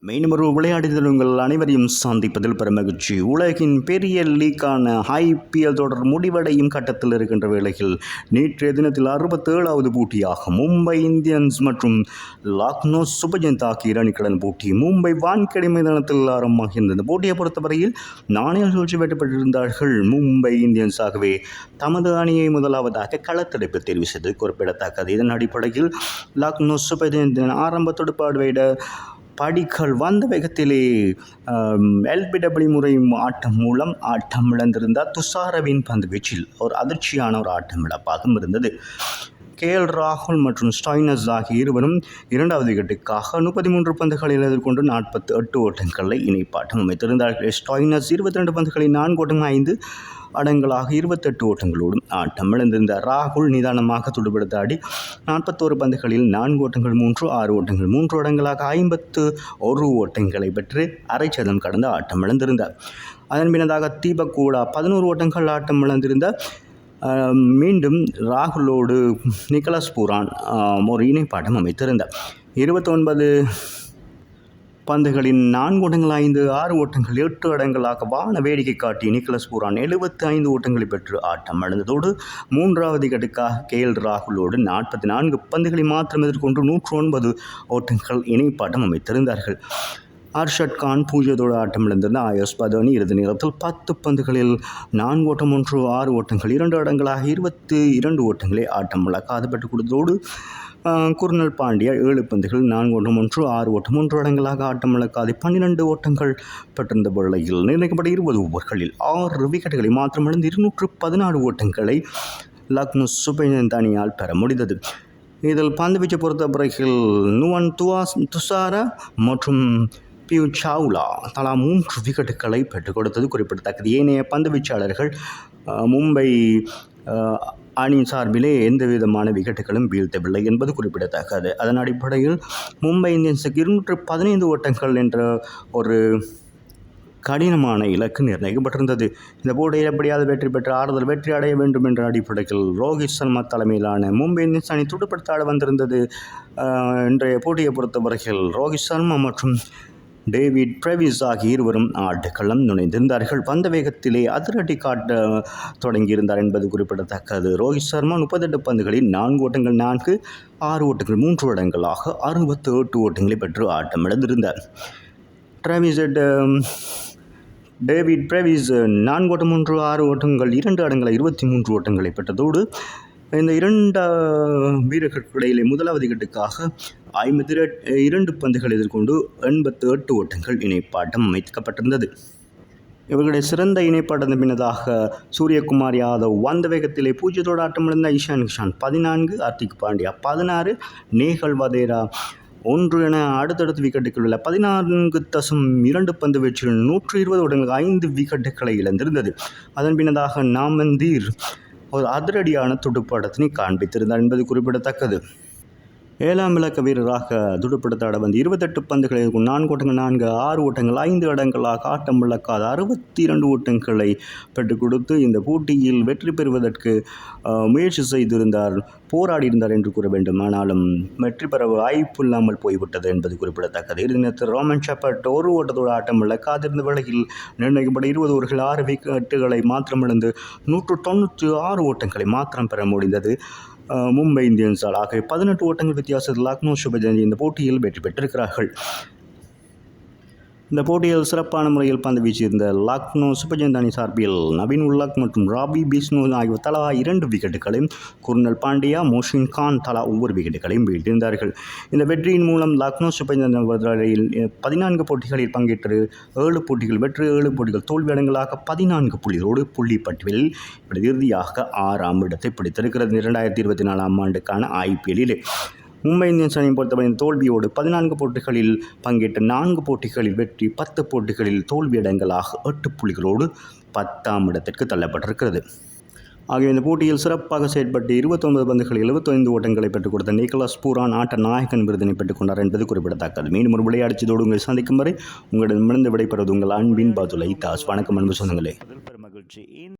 மீண்டும் ஒரு விளையாடுதல் உங்கள் அனைவரையும் சந்திப்பதில் பெருமகிழ்ச்சி உலகின் பெரிய லீக்கான ஐபிஎல் தொடர் முடிவடையும் கட்டத்தில் இருக்கின்ற வேளையில் நேற்றைய தினத்தில் அறுபத்தேழாவது போட்டியாக மும்பை இந்தியன்ஸ் மற்றும் லக்னோ சுபஜந்த் ஆகிய இரு போட்டி மும்பை வான்கடை மைதானத்தில் ஆரம்பமாகியிருந்தது. இந்த போட்டியை பொறுத்தவரையில் நாணய சூழ்ச்சி வெட்டப்பட்டிருந்தார்கள் மும்பை இந்தியன்ஸ். ஆகவே தமது அணியை முதலாவதாக களத்தடைப்பு தெரிவு செய்து குறிப்பிடத்தக்கது. இதன் அடிப்படையில் லக்னோ சூப்பர் ஆரம்ப துடுப்பாடு படிகள் வந்த வேகத்திலே எல்பிடபிள்யூ முறை ஆட்டம் மூலம் ஆட்டம் இழந்திருந்தார் துஷாரவின் பந்து வீச்சில் ஒரு அதிர்ச்சியான ஒரு ஆட்டம் இழப்பாகவும் இருந்தது. கே எல் ராகுல் மற்றும் ஸ்டாய்னஸ் ஆகிய இருவரும் இரண்டாவது விக்கெட்டுக்காக முப்பத்தி மூன்று பந்துகளில் எதிர்கொண்டு நாற்பத்தி எட்டு ஓட்டங்களை இணைப்பாட்டம் அமைத்திருந்தார்கள். ஸ்டாய்னஸ் இருபத்தி ரெண்டு பந்துகளில் நான்கு ஓட்டம் ஐந்து அடங்களாக இருபத்தெட்டு ஓட்டங்களோடும் ஆட்டம் இழந்திருந்த ராகுல் நிதானமாக துடுபடுத்தாடி நாற்பத்தோரு பந்துகளில் நான்கு ஓட்டங்கள் மூன்று ஆறு ஓட்டங்கள் மூன்று அடங்களாக ஐம்பத்து ஒரு ஓட்டங்களை பெற்று அரை சதம் கடந்த ஆட்டம் இழந்திருந்தார். அதன் பின்னதாக தீபக் கூடா பதினோரு ஓட்டங்கள் ஆட்டம் இழந்திருந்த மீண்டும் ராகுலோடு நிக்கலாஸ் பூரான் ஒரு இணைப்பாட்டம் அமைத்திருந்தார். இருபத்தொன்பது பந்துகளின் நான்கு ஓட்டங்கள் ஐந்து ஆறு ஓட்டங்கள் எட்டு அடங்களாக வான வேடிக்கை காட்டி நிக்கலஸ் பூரான் எழுபத்தி ஐந்து ஓட்டங்களை பெற்று ஆட்டம் அடைந்ததோடு மூன்றாவது கட்டுக்காக கே எல் ராகுலோடு நாற்பத்தி நான்கு பந்துகளை மாத்திரம் எதிர்கொண்டு நூற்று ஒன்பது ஓட்டங்கள் இணைப்பாட்டம் அமைத்திருந்தார்கள். அர்ஷத் கான் பூஜ்ஜியத்தோடு ஆட்டம் இழந்திருந்த ஆயோஸ் பதோனி இறுதி நேரத்தில் பத்து பந்துகளில் நான்கு ஓட்டம் ஒன்று ஆறு ஓட்டங்கள் இரண்டு இடங்களாக இருபத்தி இரண்டு ஓட்டங்களை ஆட்டம் இழக்காது பெற்றுக் கொடுத்ததோடு குர்னல் பாண்டியா ஏழு பந்துகள் நான்கு ஓட்டம் ஒன்று ஆறு ஓட்டம் மூன்று இடங்களாக ஆட்டம் இழக்காது பன்னிரண்டு ஓட்டங்கள் பெற்றிருந்த வேளையில் நிர்ணயிக்கப்பட்ட இருபது ஓவர்களில் ஆறு விக்கெட்டுகளை மாத்திரமிழந்து இருநூற்று பதினாறு ஓட்டங்களை லக்னோ சுபைனந்த் தனியால் பெற முடிந்தது. இதில் பந்துவீச்சை பொறுத்த பிறகு நுவன் துவாஸ் துசாரா மற்றும் பியூ சாவ்லா தலா மூன்று விக்கெட்டுகளை பெற்றுக் கொடுத்தது குறிப்பிடத்தக்கது. ஏனைய பந்து வீச்சாளர்கள் மும்பை அணி சார்பிலே எந்த விதமான விக்கெட்டுகளும் வீழ்த்தவில்லை என்பது குறிப்பிடத்தக்கது. அதன் அடிப்படையில் மும்பை இந்தியன்ஸுக்கு இருநூற்று பதினைந்து ஓட்டங்கள் என்ற ஒரு கடினமான இலக்கு நிர்ணயிக்கப்பட்டிருந்தது. இந்த போட்டியில் எப்படியாவது வெற்றி பெற்று ஆறுதல் வெற்றி அடைய வேண்டும் என்ற அடிப்படையில் ரோஹித் சர்மா தலைமையிலான மும்பை இந்தியன்ஸ் அணி துடுப்படுத்த வந்திருந்தது. இன்றைய போட்டியை பொறுத்தவரையில் ரோஹித் சர்மா மற்றும் டேவிட் பிரவிஸ் ஆகிய இருவரும் ஆட்டுக்களம் நுழைந்திருந்தார்கள். பந்த வேகத்திலே அதிரடி காட்ட தொடங்கியிருந்தார் என்பது குறிப்பிடத்தக்கது. ரோஹித் சர்மா முப்பத்தெட்டு பந்துகளில் நான்கு ஓட்டங்கள் நான்கு ஆறு ஓட்டங்கள் மூன்று ஓட்டங்களாக அறுபத்தி எட்டு ஓட்டங்களை பெற்று ஆட்டம் இழந்திருந்தார் டிராவிஸ் டேவிட் பிரவிஸ் நான்கு ஓட்டம் மூன்று ஆறு ஓட்டங்கள் இரண்டு அடங்களை இருபத்தி மூன்று ஓட்டங்களை பெற்றதோடு இந்த இரண்டு வீரர்களுக்கு இடையிலே முதலாவது கட்டுக்காக ஐம்பத்தி இரண்டு பந்துகள் எதிர்கொண்டு எண்பத்து எட்டு ஓட்டங்கள் இணைப்பாட்டம் அமைக்கப்பட்டிருந்தது. இவர்களுடைய சிறந்த இணைப்பாட்டம் பின்னதாக சூரியகுமார் யாதவ் வந்த வேகத்திலே பூஜ்ஜியத்தோடு ஆட்டமிழந்த இஷான் கிஷான் பதினான்கு ஹர்திக் பாண்டியா பதினாறு நேகல் வதேரா ஒன்று என அடுத்தடுத்து விக்கெட்டுகள் உள்ள பதினான்கு தசம் இரண்டு பந்து வெற்றியில் நூற்று இருபது ஓட்டங்கள் ஐந்து விக்கெட்டுகளை இழந்திருந்தது. அதன் பின்னதாக நாமந்தீர் ஒரு அதிரடியான துடுப்பாட்டத்தினை காண்பித்திருந்தார் என்பது குறிப்பிடத்தக்கது. ஏழாம் விளக்க வீரராக துடுப்படுத்தாட வந்து இருபத்தெட்டு பந்துகளை நான்கு ஓட்டங்கள் நான்கு ஆறு ஓட்டங்கள் ஐந்து இடங்களாக ஆட்டம் விளக்காத அறுபத்தி இரண்டு ஓட்டங்களை பெற்றுக் கொடுத்து இந்த போட்டியில் வெற்றி பெறுவதற்கு முயற்சி செய்திருந்தார் போராடியிருந்தார் என்று கூற வேண்டும். ஆனாலும் வெற்றி பெற வாய்ப்பு இல்லாமல் போய்விட்டது என்பது குறிப்பிடத்தக்கது. இறுதி நேரத்தில் ரோமன் ஷப்பர்ட் ஒரு ஓட்டத்தோடு ஆட்டம் விளக்காதிருந்த வேளையில் நிர்ணயிக்கப்பட்ட இருபது ஓவர்கள் ஆறு விக்கெட்டுகளை மாத்திரமிழந்து நூற்று தொண்ணூற்றி ஆறு ஓட்டங்களை மாத்திரம் பெற முடிந்தது. மும்பை இந்தியன்ஸ் ஆக பதினெட்டு ஓட்டங்கள் வித்தியாசத்தில் லக்னோ சுபஜந்தி இந்த போட்டியில் வெற்றி பெற்றிருக்கிறார்கள். இந்த போட்டியில் சிறப்பான முறையில் பந்து வீச்சியிருந்த லக்னோ சூப்பர் அணி சார்பில் நவீன் உல்லாக் மற்றும் ராபி பிஷ்ணு ஆகியோர் தலா இரண்டு விக்கெட்டுகளையும் குர்னல் பாண்டியா மோஷின் கான் தலா ஒவ்வொரு விக்கெட்டுகளையும் வீழ்த்திருந்தார்கள் இந்த வெற்றியின் மூலம் லக்னோ சூப்பர் ஜெயின்ஸ் பதினான்கு போட்டிகளில் பங்கேற்று ஏழு போட்டிகள் வெற்றி ஏழு போட்டிகள் தோல்வியடங்களாக பதினான்கு புள்ளிகளோடு புள்ளி பட்டியலில் இறுதியாக ஆறாம் இடத்தை பிடித்திருக்கிறது. இரண்டாயிரத்தி இருபத்தி நாலாம் ஆண்டுக்கான ஐபிஎல்லில் மும்பை இந்தியன்ஸ் அணியை பொறுத்தவரை தோல்வியோடு பதினான்கு போட்டிகளில் பங்கேற்ற நான்கு போட்டிகளில் வெற்றி பத்து போட்டிகளில் தோல்வியிடங்களாக எட்டு புள்ளிகளோடு பத்தாம் இடத்திற்கு தள்ளப்பட்டிருக்கிறது. ஆகிய இந்த போட்டியில் சிறப்பாக செயல்பட்டு இருபத்தொன்பது பந்துகள் எழுபத்தைந்து ஓட்டங்களை பெற்றுக் கொடுத்த நிக்கலாஸ் பூரான் ஆட்ட நாயகன் விருதினை பெற்றுக் கொண்டார் என்பது குறிப்பிடத்தக்கது. மீண்டும் ஒரு விளையாடிச்சதோடு உங்களை சந்திக்கும் வரை உங்களிடமிருந்து விடைபெறுவது உங்கள் அன்பின் பாதுலை தாஸ். வணக்கம் அன்பு சொந்தங்களே. மகிழ்ச்சி.